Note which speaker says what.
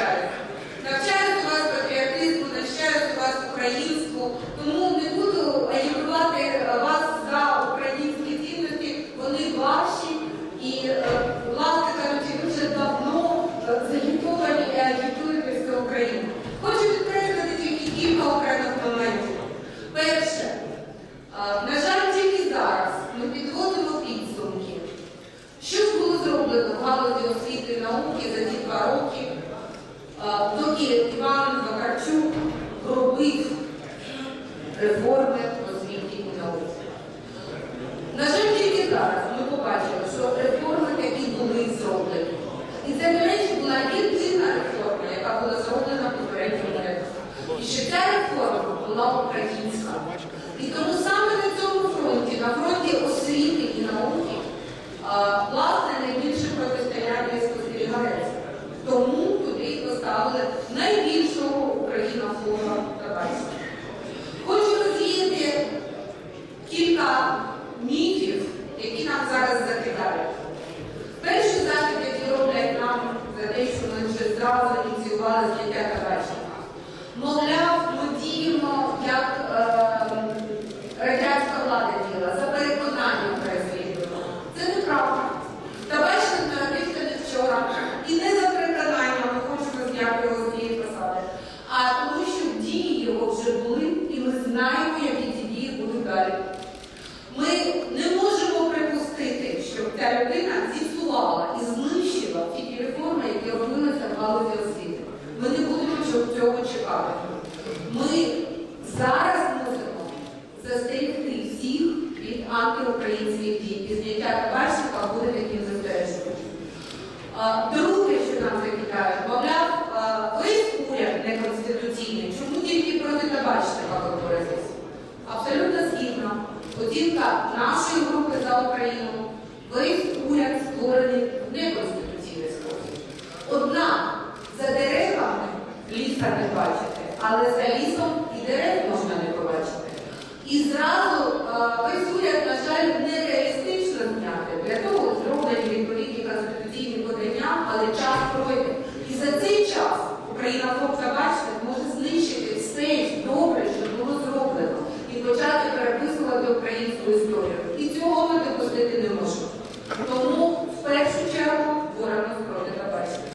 Speaker 1: навчаються. Навчають у вас патріотизму, навчають у вас українську, тому не буду агітувати вас за українські цінності, вони ваші і, е, власне кажучи, ви давно е, загітовані і агітують всю Україну. Хочу підкреслити тільки кілька окремих моментів. Перше, е, зараз ми побачили, що реформи такі були зроблені. І це, до речі, була єдина реформа, яка була зроблена попередньому урядом. І ще ця реформа була українська. І тому саме на цьому фронті, на фронті освіти і науки, а, власне, найбільше протистояння і спостерігається. Тому туди поставили найбільшого українофоба Табачка. Хочу розвіяти кілька міфів, які нам зараз закидають. Перший захід, який роблять нам за те, що ми вже зразу ініціювали зняття табачника. Мовляв, ми діємо, як е, радянська влада діяла, за переконанням переслідуємо. Це неправда. Табачник народився не вчора. І не за переконанням ми хочемо зняти його з цієї посади, а тому, що дії його вже були, і ми знаємо, які ці дії будуть далі. Ми не можемо припустити, щоб ця людина зіпсувала і знищила реформи, які робилися в галузі освіти. Ми не будемо цього чекати. Ми зараз мусимо застерегти всіх від антиукраїнських дій. І зняття табачника буде таким застереженням. Друге, що нам закидають, мовляв, весь уряд неконституційний. Чому тільки проти табачника ви боротися? Абсолютно згідно. Оцінка нашої групи за Україну. Весь уряд створений в бачите, але за лісом і дерев можна не побачити. І зразу а, весь уряд, на жаль, нереалістично зняти. Для того зроблені відповідні конституційні подання, але час пройде. І за цей час Україна